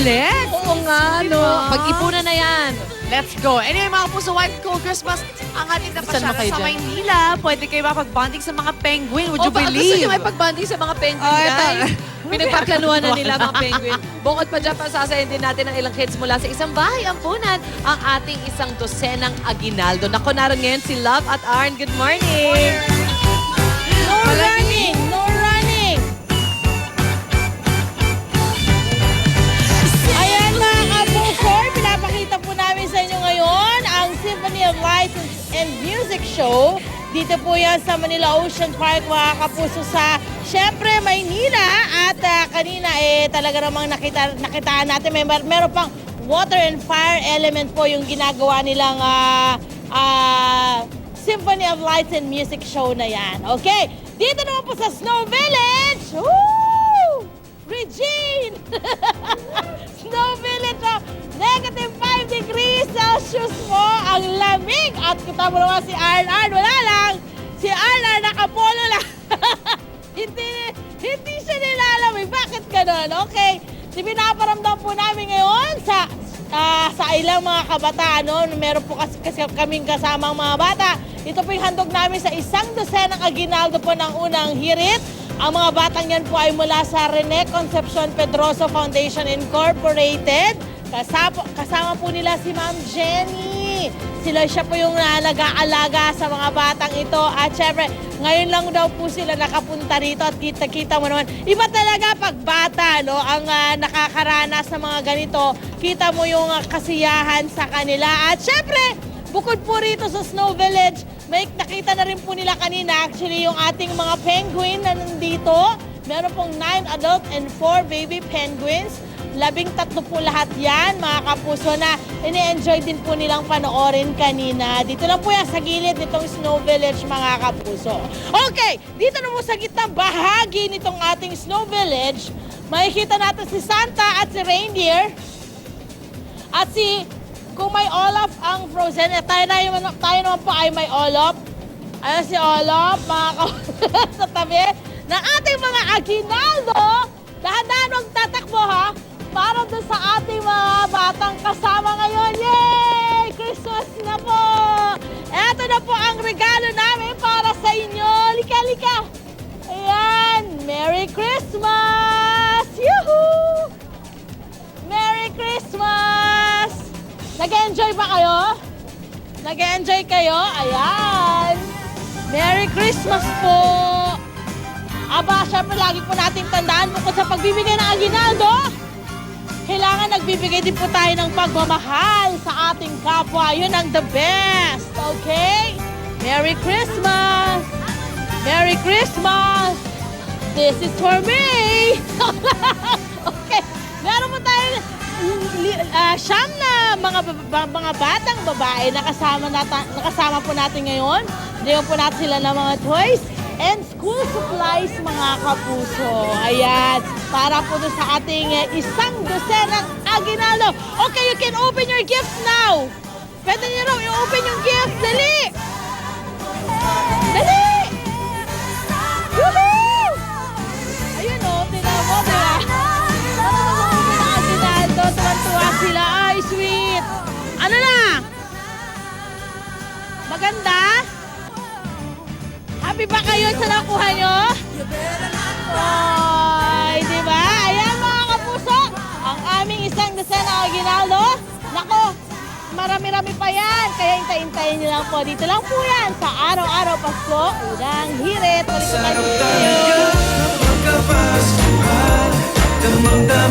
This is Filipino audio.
ulit. Oo nga, no. Pag-ipunan na yan. Let's go. Anyway, mga puso, White Cool Christmas, ang ating napasyalan sa dyan? Maynila. Pwede kayo makapag-bonding sa mga penguin. Would you o, baka gusto believe? nyo may pagbanding sa mga penguin, Oh, guys. Pinagpaplanuhan na nila mga penguin. Bukod pa dyan, pasasayin din natin ang ilang kids mula sa isang bahay ampunan ang ating isang dosenang aginaldo. Nako, naroon ngayon si Love at Arn. Good morning! No running! And Music Show. Dito po yan sa Manila Ocean Park, mga kapuso sa syempre Maynila. At ah, kanina eh talaga namang nakita, nakitaan natin, may mer- meron pang water and fire element po yung ginagawa nilang ah, ah, Symphony of Lights and Music Show na yan. Okay, dito naman po sa Snow Village. Woo! Regine! Snow Village, oh, negative 5 degrees Celsius po ang lamig. At kita mo naman si Arn, wala lang. Si Arn nakapolo lang. hindi, hindi siya nilalamig. Bakit ganun? Okay, si pinaparamdam po namin ngayon sa ah, sa ilang mga kabataan, no? meron po kasi, kasi kaming kasamang mga bata. Ito po yung handog namin sa isang dosenang aginaldo po ng unang hirit. Ang mga batang yan po ay mula sa Rene Concepcion Pedroso Foundation Incorporated. Kasama, kasama po nila si Ma'am Jenny. Sila siya po yung nag-aalaga sa mga batang ito. At syempre, ngayon lang daw po sila nakapunta rito at kita-kita mo naman. Iba talaga pag bata, no? Ang ah, nakakaranas ng mga ganito. Kita mo yung ah, kasiyahan sa kanila. At syempre, bukod po rito sa Snow Village, may nakita na rin po nila kanina actually yung ating mga penguin na nandito. Meron pong 9 adult and 4 baby penguins. Labing tatlo po lahat yan, mga kapuso, na ini-enjoy din po nilang panoorin kanina. Dito lang po yan sa gilid nitong Snow Village, mga kapuso. Okay, dito na po sa gitnang bahagi nitong ating Snow Village, makikita natin si Santa at si Reindeer. At si, kung may Olaf ang Frozen, eh, tayo, na, tayo naman po ay may Olaf. Ayan si Olaf, mga sa tabi ng ating mga aginaldo. Dahan-dahan huwag tatakbo ha. Para doon sa ating mga batang kasama ngayon. Yay! Christmas na po! Eto na po ang regalo namin para sa inyo. Lika, lika! Ayan! Merry Christmas! Yuhuu! Merry Christmas! Nag-enjoy ba kayo? Nag-enjoy kayo? Ayan! Merry Christmas po! Aba, syempre lagi po nating tandaan bukod sa pagbibigay ng aginaldo, kailangan nagbibigay din po tayo ng pagmamahal sa ating kapwa. Yun ang the best, okay? Merry Christmas! Merry Christmas! This is for me! okay, meron po tayo ah, siyam na mga, mga batang babae na kasama, nata, nakasama po natin ngayon. Bigyan po natin sila ng mga toys and school supplies mga kapuso. Ayan, para po sa ating eh, isang dosenang aginaldo. Okay, you can open your gifts now. Pwede niyo raw i-open yung gifts. Dali! Dali! Woohoo! Ayun o, tinan mo, di ba? Aginaldo, tuwan-tuwa sila. Ay, sweet! Ano na? Maganda? Happy ba kayo sa nakuha nyo? Ay, di ba? Ayan mga kapuso, ang aming isang desena aginaldo. Nako, marami-rami pa yan. Kaya hintayin-hintayin nyo lang po. Dito lang po yan sa Araw-Araw Pasko, Unang Hirit. Sarap tayo, magkapas, damang-dama